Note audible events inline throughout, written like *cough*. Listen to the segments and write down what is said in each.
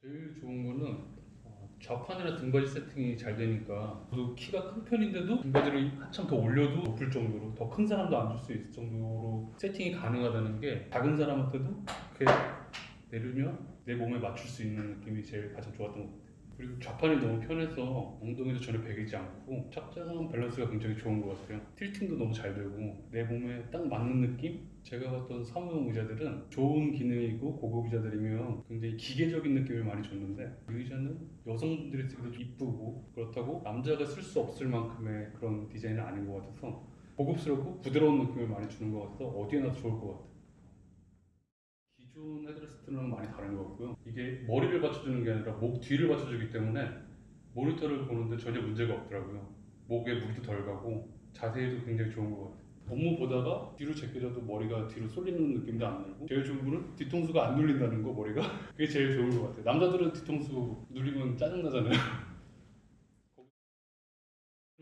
제일 좋은 거는 어, 좌판이나 등받이 세팅이 잘 되니까 저도 키가 큰 편인데도 등받이를 한참 더 올려도 높을 정도로 더 큰 사람도 앉을 수 있을 정도로 세팅이 가능하다는 게 작은 사람한테도 이렇게 내리면 내 몸에 맞출 수 있는 느낌이 제일 가장 좋았던 것 같아요. 그리고 좌판이 너무 편해서 엉덩이도 전혀 베기지 않고 착장한 밸런스가 굉장히 좋은 것 같아요. 틸팅도 너무 잘 되고 내 몸에 딱 맞는 느낌? 제가 봤던 사무용 의자들은 좋은 기능이고 고급 의자들이면 굉장히 기계적인 느낌을 많이 줬는데 이 의자는 여성분들이 쓰기도 이쁘고 그렇다고 남자가 쓸 수 없을 만큼의 그런 디자인은 아닌 것 같아서 고급스럽고 부드러운 느낌을 많이 주는 것 같아서 어디에 놔도 좋을 것 같아요. 기존 헤드레스트는 많이 다른 것 같고요. 이게 머리를 받쳐주는 게 아니라 목 뒤를 받쳐주기 때문에 모니터를 보는데 전혀 문제가 없더라고요. 목에 무리도 덜 가고 자세히도 굉장히 좋은 것 같아요. 업무 보다가 뒤로 제껴져도 머리가 뒤로 쏠리는 느낌도 안 들고 제일 좋은 거는 뒤통수가 안 눌린다는 거 머리가 *laughs* 그게 제일 좋은 것 같아요. 남자들은 뒤통수 눌리면 짜증나잖아요. *laughs*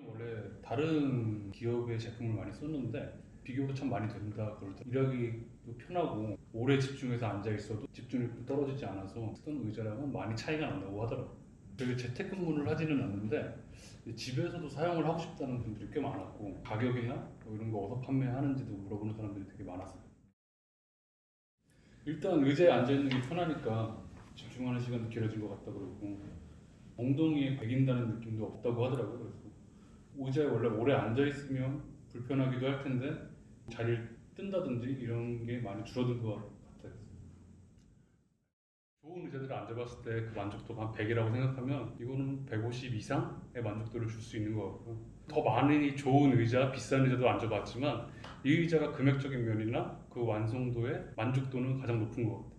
원래 다른 기업의 제품을 많이 썼는데 비교가 참 많이 된다 그러더라고요. 일하기도 편하고 오래 집중해서 앉아 있어도 집중력도 떨어지지 않아서 쓰던 의자랑은 많이 차이가 난다고 하더라고요. 되게 재택근무를 하지는 않는데 집에서도 사용을 하고 싶다는 분들이 꽤 많았고 가격이나 뭐 이런 거 어디서 판매하는지도 물어보는 사람들이 되게 많았어요. 일단 의자에 앉아 있는 게 편하니까 집중하는 시간도 길어진 것 같다 그러고 엉덩이에 베긴다는 느낌도 없다고 하더라고요. 그래서 의자에 원래 오래 앉아 있으면 불편하기도 할 텐데 자리를 뜬다든지 이런 게 많이 줄어든 것 같아요. 좋은 의자들을 앉아봤을 때 그 만족도가 한 100이라고 생각하면 이거는 150 이상의 만족도를 줄 수 있는 것 같고요. 더 많이 좋은 의자, 비싼 의자도 앉아봤지만 이 의자가 금액적인 면이나 그 완성도의 만족도는 가장 높은 것 같아요.